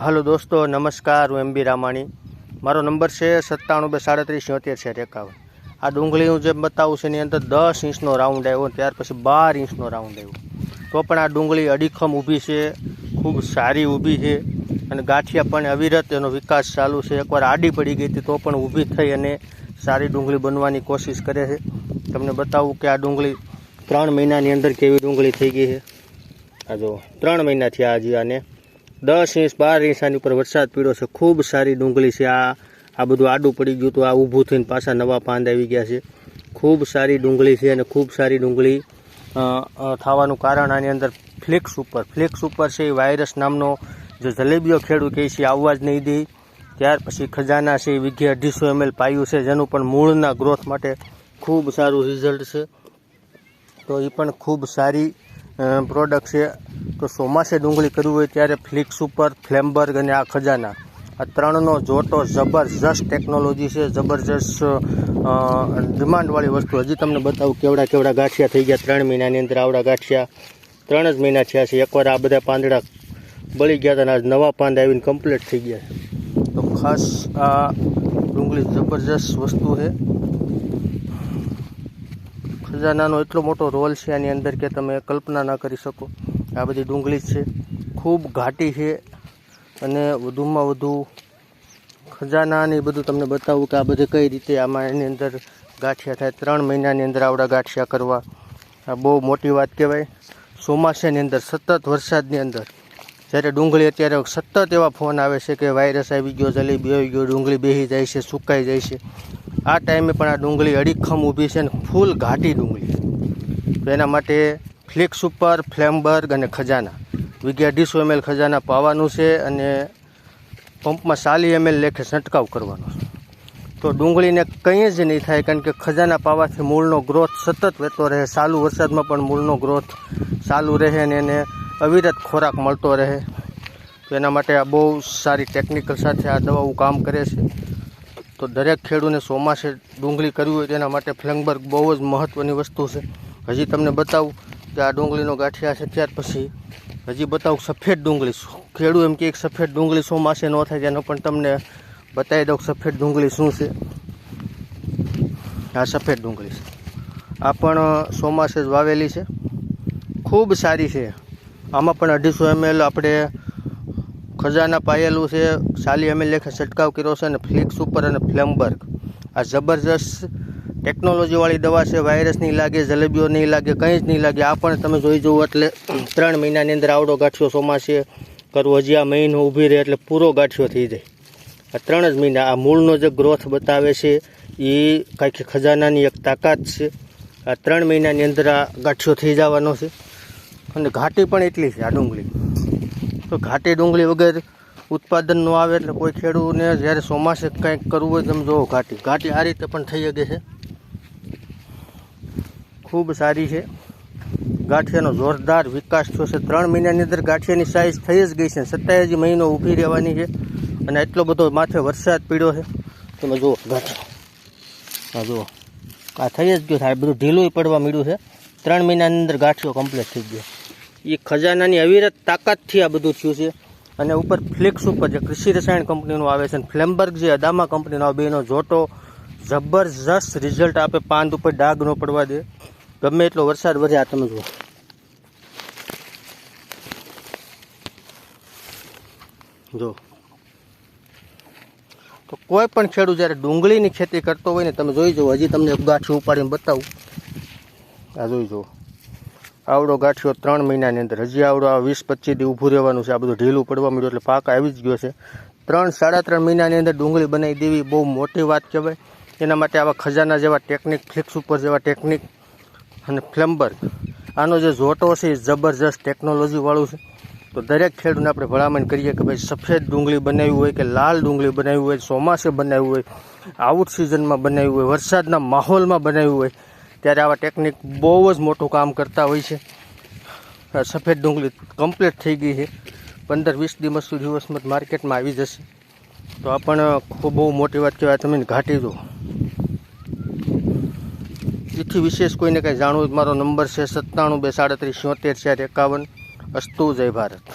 હાલો દોસ્તો, નમસ્કાર, હું એમ બી રામાણી. મારો નંબર છે સત્તાણું બે સાડત્રીસ સિત્તેર છે એકાવન. આ ડુંગળી હું જે બતાવું છું એની અંદર દસ ઇંચનો રાઉન્ડ આવ્યો ત્યાર પછી બાર ઇંચનો રાઉન્ડ આવ્યો. તો પણ આ ડુંગળી અડીખમ ઊભી છે, ખૂબ સારી ઊભી છે અને ગાંઠિયા પણ અવિરત એનો વિકાસ ચાલુ છે. એકવાર આડી પડી ગઈ હતી તો પણ ઊભી થઈ અને સારી ડુંગળી બનવાની કોશિશ કરે છે. તમને બતાવું કે આ ડુંગળી ત્રણ મહિનાની અંદર કેવી ડુંગળી થઈ ગઈ છે. આ જો, ત્રણ મહિના થયા હજી આને દસ ઇંચ, બાર ઇંચ આની ઉપર વરસાદ પીડ્યો છે. ખૂબ સારી ડુંગળી છે. આ આ બધું આડું પડી ગયું હતું. આ ઊભું થઈને પાછા નવા પાંદ આવી ગયા છે. ખૂબ સારી ડુંગળી છે અને ખૂબ સારી ડુંગળી થવાનું કારણ આની અંદર ફ્લેક્સ ઉપર. ફ્લેક્સ ઉપર છે એ વાયરસ નામનો જે જલેબીઓ ખેડૂત કહે છે આવવા જ નહીં દે. ત્યાર પછી ખજાના છે, એ વીઘે અઢીસો એમએલ પાયું છે, જેનું પણ મૂળના ગ્રોથ માટે ખૂબ સારું રિઝલ્ટ છે. તો એ પણ ખૂબ સારી પ્રોડક્ટ છે. તો ચોમાસે ડુંગળી કરવી હોય ત્યારે ફ્લિક્સ ઉપર ફ્લેમબર્ગ અને આ ખજાના. આ ત્રણનો જોટો જબરજસ્ત ટેકનોલોજી છે, જબરજસ્ત ડિમાન્ડવાળી વસ્તુ. હજી તમને બતાવું કેવડા કેવડા ગાંઠિયા થઈ ગયા. ત્રણ મહિનાની અંદર આવડા ગાંઠિયા. ત્રણ જ મહિના થયા છે. એકવાર આ બધા પાંદડા બળી ગયા હતા અને આજ નવા પાંદ આવીને કમ્પ્લીટ થઈ ગયા છે. તો ખાસ આ ડુંગળી જબરજસ્ત વસ્તુ છે. ખજાનાનો એટલો મોટો રોલ છે આની અંદર કે તમે કલ્પના ના કરી શકો. આ બધી ડુંગળી છે. ખૂબ ઘાટી છે અને વધુમાં વધુ ખજાના એ બધું તમને બતાવું કે આ બધે કઈ રીતે આમાં એની અંદર ગાંઠિયા થાય. ત્રણ મહિનાની અંદર આવડા ગાંઠિયા કરવા. આ બહુ મોટી વાત કહેવાય. ચોમાસાની અંદર, સતત વરસાદની અંદર. જ્યારે ડુંગળી અત્યારે સતત એવા ફોન આવે છે કે વાયરસ આવી ગયો, જલેબી આવી ગયો, ડુંગળી બેસી જાય છે, સુકાઈ જાય છે. આ ટાઈમે પણ આ ડુંગળી અડીખમ ઊભી છે ને ફૂલ ઘાટી ડુંગળી. તો એના માટે ફ્લિક્સ ઉપર, ફ્લેમબર્ગ અને ખજાના. વીઘે અઢીસો એમએલ ખજાના પાવાનું છે અને પંપમાં ચાલી એમએલ લેખે છંટકાવ કરવાનો છે. તો ડુંગળીને કંઈ જ નહીં થાય, કારણ કે ખજાના પાવાથી મૂળનો ગ્રોથ સતત વહેતો રહે, ચાલુ વરસાદમાં પણ મૂળનો ગ્રોથ ચાલુ રહે અને એને અવિરત ખોરાક મળતો રહે. તો એના માટે આ બહુ સારી ટેકનિકલ સાથે આ દવાઓ કામ કરે છે. તો દરેક ખેડૂને ચોમાસે ડુંગળી કરવી હોય તેના માટે ફ્લેંગબર્ગ બહુ જ મહત્ત્વની વસ્તુ છે. હજી તમને બતાવું કે આ ડુંગળીનો ગાંઠિયા છે ત્યાર પછી હજી બતાવું સફેદ ડુંગળી ખેડૂત એમ કે એક સફેદ ડુંગળી ચોમાસે ન થાય તેનો પણ તમને બતાવી દઉં સફેદ ડુંગળી શું છે. આ સફેદ ડુંગળી છે. આ પણ ચોમાસે જ વાવેલી છે. ખૂબ સારી છે. આમાં પણ અઢીસો એમએલ આપણે ખજાના પાયેલું છે. સાલી એમએલ લેખે છંટકાવ કર્યો છે અને ફ્લિક્સ ઉપર અને ફ્લેમબર્ગ. આ જબરજસ્ત ટેકનોલોજીવાળી દવા છે વાયરસ નહીં લાગે, જલેબીઓ નહીં લાગે, કંઈ જ નહીં લાગે. આ પણ તમે જોઈ જુઓ એટલે ત્રણ મહિનાની અંદર આવડો ગાંઠિયો ચોમાસે કરવો. હજી આ મહિનો ઊભી રહે એટલે પૂરો ગાંઠિયો થઈ જાય. આ ત્રણ જ મહિના, આ મૂળનો જે ગ્રોથ બતાવે છે, એ કાંઈક ખજાનાની એક તાકાત છે. આ ત્રણ મહિનાની અંદર આ ગાંઠિયો થઈ જવાનો છે. અને ઘાટી પણ એટલી છે, આ ડુંગળી. તો ઘાટી ડુંગળી વગર ઉત્પાદન ન આવે એટલે કોઈ ખેડૂતને જ્યારે ચોમાસે કંઈક કરવું હોય તમે જોવો ઘાટી. ઘાટી આ રીતે પણ થઈ શકે છે. ખૂબ સારી છે. ગાંઠિયાનો જોરદાર વિકાસ થયો છે. ત્રણ મહિનાની અંદર ગાંઠિયાની સાઇઝ થઈ જ ગઈ છે. સત્યાવીસ મહિનો ઊભી રહેવાની છે અને એટલો બધો માથે વરસાદ પડ્યો છે. તમે જુઓ, ગાંઠિયો. હા જુઓ. આ થઈ જ ગયો થાય બધું ઢીલું પડવા મળ્યું છે. ત્રણ મહિનાની અંદર ગાંઠિયો કમ્પ્લીટ થઈ ગયો. એ ખજાનાની અવિરત તાકાતથી આ બધું થયું છે. અને ઉપર ફ્લિક્સ ઉપર જે કૃષિ રસાયણ કંપનીનું આવે છે અને ફ્લેમબર્ગ જે અદામા કંપનીનો આવે બેનો જોટો જબરજસ્ત રિઝલ્ટ આપે. પાંદ ઉપર ડાઘ ન પડવા દે. ગમે એટલો વરસાદ વધે આ તમે જુઓ. જો તો કોઈ પણ ખેડૂત જ્યારે ડુંગળીની ખેતી કરતો હોય ને, તમે જોઈ જુઓ, હજી તમને એક ઉપાડીને બતાવું. આ જોઈ જુઓ. આવડો ગાંઠિયો ત્રણ મહિનાની અંદર. હજી આવડો આ વીસ પચીસ દી ઊભું રહેવાનું છે. આ બધું ઢીલું પડવા મળ્યું એટલે પાક આવી જ ગયો છે. ત્રણ, સાડા ત્રણ મહિનાની અંદર ડુંગળી બનાવી દેવી, બહુ મોટી વાત કહેવાય. એના માટે આવા ખજાના જેવા ટેકનિક ફિક્સ ઉપર જેવા ટેકનિક અને ફ્લેમ્બર્ગ આનો જે જોટો છે એ જબરજસ્ત ટેકનોલોજીવાળું છે. તો દરેક ખેડૂતને આપણે ભલામણ કરીએ કે ભાઈ સફેદ ડુંગળી બનાવી હોય કે લાલ ડુંગળી બનાવી હોય, ચોમાસે બનાવી હોય, આઉટ સિઝનમાં બનાવી હોય, વરસાદના માહોલમાં બનાવી હોય, ત્યારે આવા ટેકનિક બહુ જ મોટું કામ કરતા હોય છે. સફેદ ડુંગળી કમ્પ્લીટ થઈ ગઈ છે. પંદર વીસ દિવસ દિવસમાં જ માર્કેટમાં આવી જશે. તો આ પણ ખૂબ બહુ મોટી વાત કહેવાય. તમે ઘાટી દો. એથી વિશેષ કોઈને કંઈ જાણવું મારો નંબર છે સત્તાણું બે સાડત્રીસ છોતેર ચાર એકાવન. અસ્તુ જય ભારત.